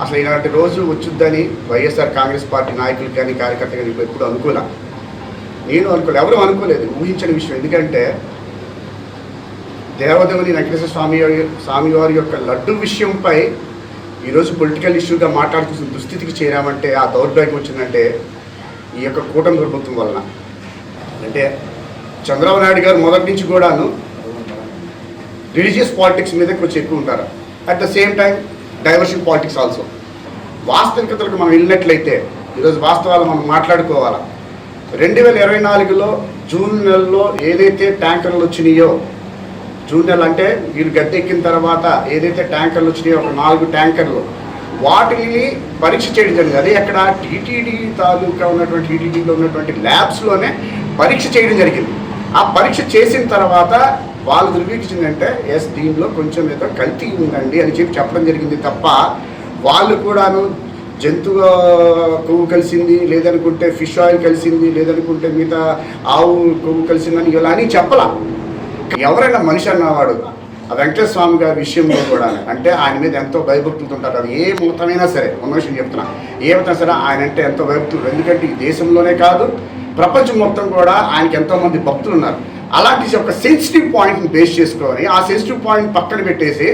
అసలు ఇలాంటి రోజు వచ్చుద్దని వైఎస్ఆర్ కాంగ్రెస్ పార్టీ నాయకులు కానీ కార్యకర్త కానీ ఎప్పుడు అనుకోలే. నేను అనుకోలేదు ఎవరు అనుకోలేదు ఊహించని విషయం. ఎందుకంటే దేవదేవుని వెంకటేశ్వర స్వామి వారి- స్వామి వారి యొక్క లడ్డు విషయంపై ఈరోజు పొలిటికల్ ఇష్యూగా మాట్లాడుతున్న దుస్థితికి చేరామంటే ఆ దౌర్భాగ్యం వచ్చిందంటే ఈ యొక్క కూటమి ప్రభుత్వం వలన. అంటే చంద్రబాబు నాయుడు గారు మొదటి నుంచి కూడాను రిలీజియస్ పాలిటిక్స్ మీద కొంచెం ఎక్కువ ఉంటారు. At the same time diversion politics also. వాస్తవికతలకు మనం వెళ్ళినట్లయితే ఈరోజు వాస్తవాలు మనం మాట్లాడుకోవాలా? రెండు వేల ఇరవై నాలుగులో జూన్ నెలలో ఏదైతే ట్యాంకర్లు వచ్చినాయో జూన్ నెల అంటే వీళ్ళు గద్దెక్కిన తర్వాత ఏదైతే ట్యాంకర్లు వచ్చినాయో ఒక నాలుగు ట్యాంకర్లు వాటిని పరీక్ష చేయడం జరిగింది. అదే అక్కడ టీటీడీ తాలూకా ఉన్నటువంటి టీటీడీలో ఉన్నటువంటి ల్యాబ్స్లోనే పరీక్ష చేయడం జరిగింది. ఆ పరీక్ష చేసిన తర్వాత వాళ్ళు ధృవీకరించిందంటే ఎస్ దీనిలో కొంచెం ఏదో కల్తీ ఉందండి అని చెప్పి చెప్పడం జరిగింది తప్ప వాళ్ళు కూడాను జంతువు కొవ్వు కలిసింది లేదనుకుంటే ఫిష్ ఆయిల్ కలిసింది లేదనుకుంటే మిగతా ఆవు కొవ్వు కలిసిందని ఇలా అని చెప్పలా. ఎవరైనా మనిషి అన్నవాడు ఆ వెంకటేశ్వర స్వామి గారి విషయంలో కూడా అంటే ఆయన మీద ఎంతో భయభక్తులతో ఉంటారు. అది ఏ మూతమైనా సరే ఉన్న విషయం చెప్తున్నా. ఏమైనా సరే ఆయన అంటే ఎంతో భయభక్తులు. ఎందుకంటే ఈ దేశంలోనే కాదు ప్రపంచం మొత్తం కూడా ఆయనకి ఎంతోమంది భక్తులు ఉన్నారు. అలాంటి ఒక సెన్సిటివ్ పాయింట్ని బేస్ చేసుకొని ఆ సెన్సిటివ్ పాయింట్ పక్కన పెట్టేసి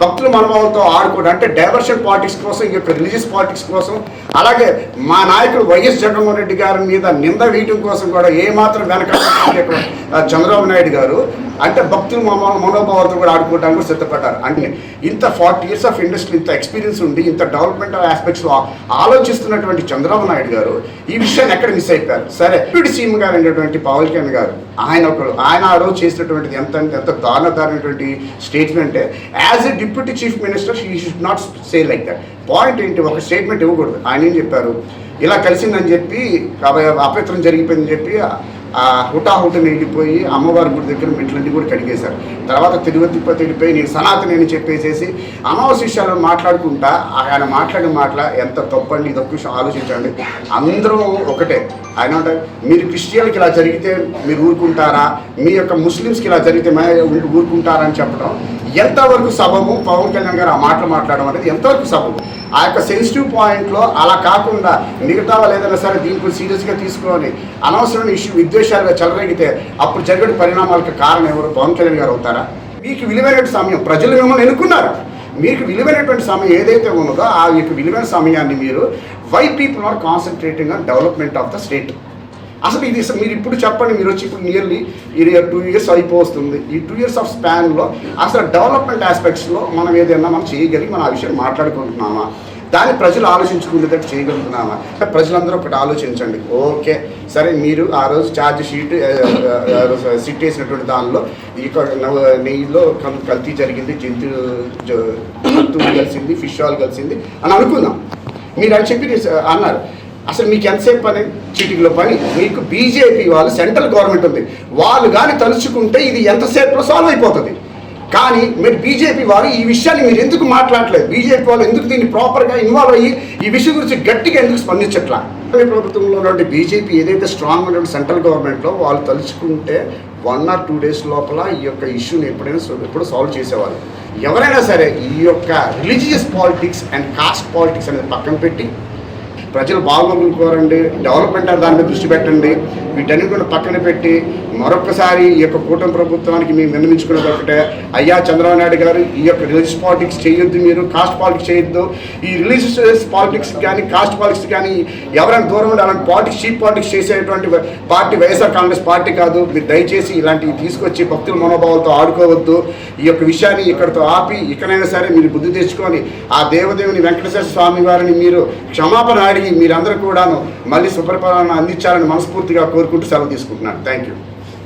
భక్తుల మనోభావంతో ఆడుకోవడం అంటే డైవర్షన్ పాలిటిక్స్ కోసం ఈ యొక్క రిలీజియస్ పాలిటిక్స్ కోసం అలాగే మా నాయకుడు వైఎస్ జగన్మోహన్ రెడ్డి గారి మీద నింద వేయటం కోసం కూడా ఏమాత్రం వెనక చంద్రబాబు నాయుడు గారు అంటే భక్తుల మనో మనోభావాలతో కూడా ఆడుకోవడానికి కూడా సిద్ధపడ్డారు. అంటే ఇంత ఫార్టీ ఇయర్స్ ఆఫ్ ఇండస్ట్రీ ఇంత ఎక్స్పీరియన్స్ ఉండి ఇంత డెవలప్మెంట్ ఆస్పెక్ట్స్లో ఆలోచిస్తున్నటువంటి చంద్రబాబు నాయుడు గారు ఈ విషయాన్ని ఎక్కడ మిస్ అయిపోయారు? సరే డిప్యూటీ సీఎం గారు అనేటువంటి పవన్ కళ్యాణ్ గారు ఆయన ఒకరు ఆయన ఆ రోజు చేసినటువంటిది ఎంత అంటే ఎంత దారుణదారైనటువంటి statement as it deputy chief minister she should not say like that point ఏంటి? ఒక స్టేట్మెంట్ ఇవ్వకూడదు. ఆయన ఏం చెప్పారు? ఇలా కలిసిందని చెప్పి కాబట్టి అపవిత్రం జరిగిపోయిందని చెప్పి ఆ హుటాహుటిని వెళ్ళిపోయి అమ్మవారి గుడి దగ్గర మెట్లన్నీ కూడా కడిగేశారు. తర్వాత తిరుపతి వెళ్ళిపోయి నేను సనాతని అని చెప్పేసేసి అమావాస్య విషయాలను మాట్లాడుకుంటా ఆయన మాట్లాడిన మాటల ఎంత తప్పండి ఇది ఒక్క ఆలోచించండి. అందరూ ఒకటే. ఆయన అంటారు మీరు క్రిస్టియన్కి ఇలా జరిగితే మీరు ఊరుకుంటారా? మీ యొక్క ముస్లిమ్స్కి ఇలా జరిగితే ఊరుకుంటారా అని చెప్పడం ఎంతవరకు సబబు? పవన్ కళ్యాణ్ గారు ఆ మాటలు మాట్లాడడం అనేది ఎంతవరకు సబబు? ఆ యొక్క సెన్సిటివ్ పాయింట్లో అలా కాకుండా మిగతా వాళ్ళు ఏదైనా సరే దీనికి సీరియస్గా తీసుకొని అనవసరమైన ఇష్యూ విద్వేషాలుగా చెలరేగితే అప్పుడు జరిగిన పరిణామాలకు కారణం ఎవరు? పవన్ కళ్యాణ్ గారు అవుతారా? మీకు విలువైన సమయం ప్రజలు మిమ్మల్ని ఎన్నుకున్నారు? మీకు విలువైనటువంటి సమయం ఏదైతే ఉన్నదో ఆ యొక్క విలువైన సమయాన్ని మీరు why people are concentrating on development of the state అసలు ఇది మీరు ఇప్పుడు చెప్పండి మీరు వచ్చి ఇప్పుడు నియర్లీ ఇది టూ ఇయర్స్ అయిపోతుంది. ఈ టూ ఇయర్స్ ఆఫ్ స్పాన్లో అసలు డెవలప్మెంట్ ఆస్పెక్ట్స్లో మనం ఏదైనా మనం చేయగలిగి మనం ఆ విషయం మాట్లాడుకుంటున్నామా? దాన్ని ప్రజలు ఆలోచించుకునేటట్టు చేయగలుగుతున్నామా? ప్రజలందరూ ఒకటి ఆలోచించండి. ఓకే సరే మీరు ఆ రోజు ఛార్జ్ షీట్ సిట్ వేసినటువంటి దానిలో ఈ నెయ్యిలో కల్తీ జరిగింది జంతు జంతువులు కలిసింది ఫిష్ ఆయిల్ కలిసింది అని అనుకుందాం. మీరు అని చెప్పి అన్నారు. అసలు మీకు ఎంతసేపు పని? చీటికిలో పని. మీకు బీజేపీ వాళ్ళు సెంట్రల్ గవర్నమెంట్ ఉంది. వాళ్ళు కానీ తలుచుకుంటే ఇది ఎంతసేపులో సాల్వ్ అయిపోతుంది. కానీ మీరు బీజేపీ వారు ఈ విషయాన్ని మీరు ఎందుకు మాట్లాడలేదు బీజేపీ వాళ్ళు ఎందుకు దీన్ని ప్రాపర్గా ఇన్వాల్వ్ అయ్యి ఈ విషయం గురించి గట్టిగా ఎందుకు స్పందించట్లా? ప్రభుత్వంలో ఉన్నటువంటి బీజేపీ ఏదైతే స్ట్రాంగ్ ఉన్నటువంటి సెంట్రల్ గవర్నమెంట్లో వాళ్ళు తలుచుకుంటే వన్ ఆర్ టూ డేస్ లోపల ఈ యొక్క ఇష్యూని ఎప్పుడైనా ఎప్పుడు సాల్వ్ చేసేవాళ్ళు. ఎవరైనా సరే ఈ యొక్క religious politics and caste politics అనేది పక్కన పెట్టి ప్రజలు బాగోగులు కోరండి డెవలప్మెంట్ దాని మీద దృష్టి పెట్టండి. వీటన్ని కూడా పక్కన పెట్టి మరొకసారి ఈ యొక్క కూటమి ప్రభుత్వానికి మేము విన్నవించుకునేది ఒకటే అయ్యా చంద్రబాబు నాయుడు గారు ఈ యొక్క రిలీజియస్ పాలిటిక్స్ చేయొద్దు మీరు కాస్ట్ పాలిటిక్స్ చేయొద్దు. ఈ రిలీజియస్ పాలిటిక్స్ కానీ కాస్ట్ పాలిటిక్స్ కానీ ఎవరైనా దూరం ఉండి అలాంటి పాలిటిక్స్ చీప్ పాలిటిక్స్ చేసేటువంటి పార్టీ వైఎస్ఆర్ కాంగ్రెస్ పార్టీ కాదు. మీరు దయచేసి ఇలాంటివి తీసుకొచ్చి భక్తుల మనోభావాలతో ఆడుకోవద్దు. ఈ యొక్క విషయాన్ని ఇక్కడితో ఆపి ఇక్కడైనా సరే మీరు బుద్ధి తెచ్చుకొని ఆ దేవదేవుని వెంకటేశ్వర స్వామి వారిని మీరు క్షమాపణ ఆడి మీరందరూ కూడాను మళ్ళీ సుపరిపాలన అందించాలని మనస్ఫూర్తిగా కోరుకుంటూ సెలవు తీసుకుంటున్నాను. Thank you